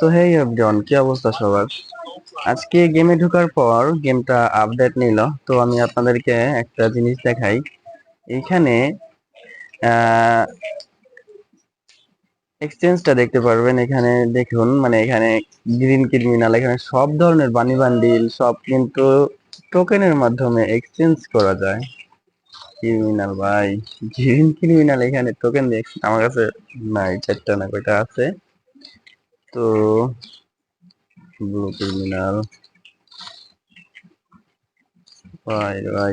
তো হেই এভরিওয়ান, কি অবস্থা সবার? আজকে গেমে ঢোকার পর গেমটা আপডেট নিল, তো আমি আপনাদেরকে একটা জিনিস দেখাই। এইখানে এক্সচেঞ্জটা দেখতে পারবেন এখানে, দেখুন মানে এখানে গ্রিন ক্রিমিনাল এখানে সব ধরনের বানি বান্ডিল সব কিন্তু টোকেনের মাধ্যমে এক্সচেঞ্জ করা যায়। ক্রিমিনাল ভাই গ্রিন ক্রিমিনাল এখানে টোকেন দিয়ে, আমার কাছে নাই, চারটা না কয়টা আছে। তো ব্লু ক্রিমিনাল ভাই ভাই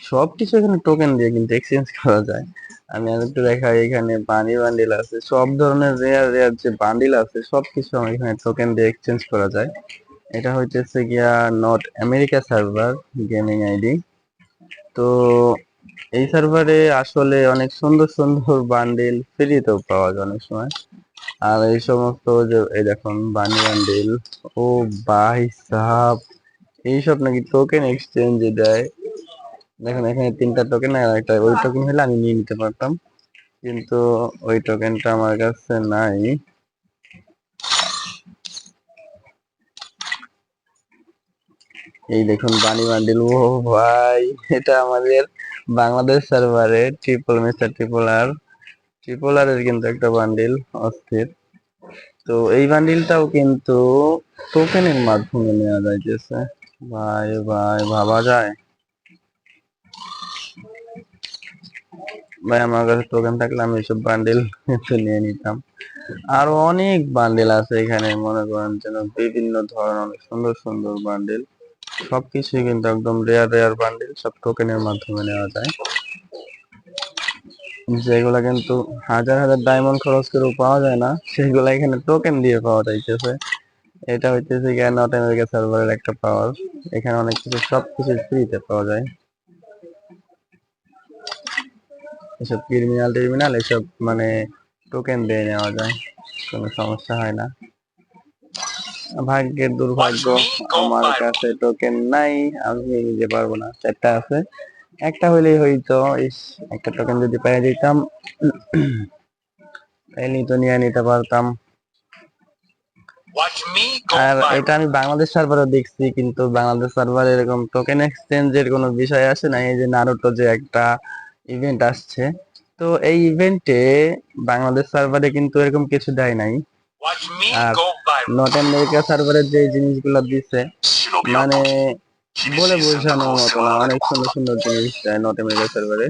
সব কিছু এখানে টোকেন দিয়ে কিন্তু এক্সচেঞ্জ করা যায়। আমি একটু দেখাই, এখানে বানি বান্ডিল আছে, সব ধরনের রেয়ার রেয়ার যে বান্ডিল আছে সব কিছু আমার এখানে টোকেন দিয়ে এক্সচেঞ্জ করা যায়। এটা হইতেছে গিয়া not America server gaming ID তো এই সার্ভারে আসলে অনেক সুন্দর সুন্দর বান্ডিল ফ্রিতেও পাওয়া যায় অনেক সময়। আর এই সমস্ত যে, এই দেখুন, বানি বান্ডিল। ও ভাই সাহাব, এইসব নাকি টোকেন এক্সচেঞ্জে দেয়। দেখুন, এখানে তিনটা টোকেন আর একটা ওই টোকেন হলে আমি নিয়ে নিতে পারতাম। কিন্তু ওই টোকেনটা আমার কাছে নাই। এই দেখুন, বানি বান্ডিল, ও ভাই, এটা আমাদের বাংলাদেশ সার্ভারে triple mister triple R triple R এর কিন্তু একটা বান্ডিল অস্থির। তো এই বান্ডিলটাও কিন্তু টোকেনের মাধ্যমে নেওয়া যাইতেছে ভাই ভাই, ভাবা যায়? ভাই, আমার কাছে টোকেন থাকলে আমি এইসব বান্ডিল নিয়ে নিতাম। আরও অনেক বান্ডিল আছে এখানে, মনে করেন যেন বিভিন্ন ধরনের অনেক সুন্দর সুন্দর বান্ডিল সবকিছুই কিন্তু একদম রেয়ার রেয়ার বান্ডিল সব টোকেনের মাধ্যমে নেওয়া যায়। যেগুলা কিন্তু হাজার হাজার ডায়মন্ড খরচ করে পাওয়া যায় না সেগুলা এখানে টোকেন দিয়ে পাওয়া যাইতেছে। এটা হইতেছে গিয়ে নট আমেরিকা সার্ভারের একটা পাওয়ার এখানে অনেক কিছু, সবকিছু ফ্রিতে পাওয়া যায়। এসব ক্রিমিনাল টির্মিনাল এসব মানে টোকেন দিয়ে নেওয়া যায়, কোনো সমস্যা হয় না। ভাগ্যের দুর্ভাগ্য, আমার কাছে টোকেন নাই, আমি নিজে পারব না। চারটা আছে। একটা হইলেই হইতো ইস একটা টোকেন যদি পেয়ে দিতাম তাইলে তো নিয়ে নিতে পারতাম। আর এটা আমি বাংলাদেশ সার্ভারে দেখছি কিন্তু বাংলাদেশ সার্ভারে এরকম টোকেন এক্সচেঞ্জের কোনো বিষয় আসে না এই যে নারুটো যে একটা ইভেন্ট আসছে। তো এই ইভেন্টে বাংলাদেশ সার্ভারে কিন্তু এরকম কিছু দেয় নাই। আর. নট আমেরিকা সার্ভারের যে জিনিসগুলো দিছে মানে বলে বোঝানোর মতো না অনেক সুন্দর সুন্দর জিনিস দেয় নট আমেরিকা সার্ভারে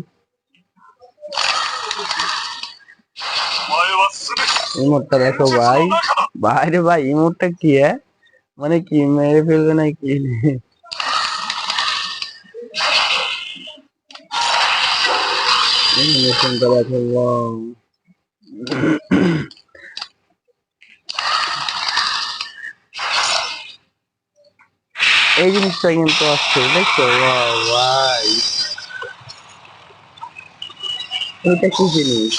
ইমোটটা দেখো ভাই। ভাই রে ভাই ইমোটটা কি হ্যাঁ মানে কি মেরে ফেলবে না কি অ্যানিমেশনটা দেখো এই জিনিসটা কিন্তু আসছে দেখছ ভাই। এটা কি জিনিস?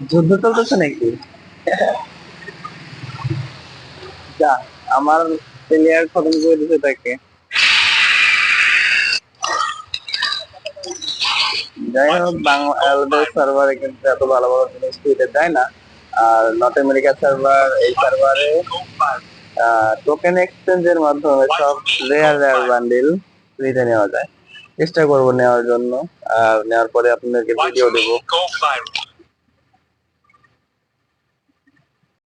যুদ্ধ চলতেছে নাকি? যা, আমার প্লেয়ার খতম করে দিতে তাকে। যাই হোক বাংলাদেশ সার্ভারে কিন্তু এত ভালো ভালো জিনিস ফ্রিতে দেয় না। আর নর্থ আমেরিকা সার্ভার এই সার্ভারে টোকেন এক্সচেঞ্জের মাধ্যমে সব রেয়ার রেয়ার বান্ডিল ফ্রিতে নেওয়া যায়। চেষ্টা করব নেওয়ার জন্য। আর নেওয়ার পরে আপনাদেরকে ভিডিও দেবো.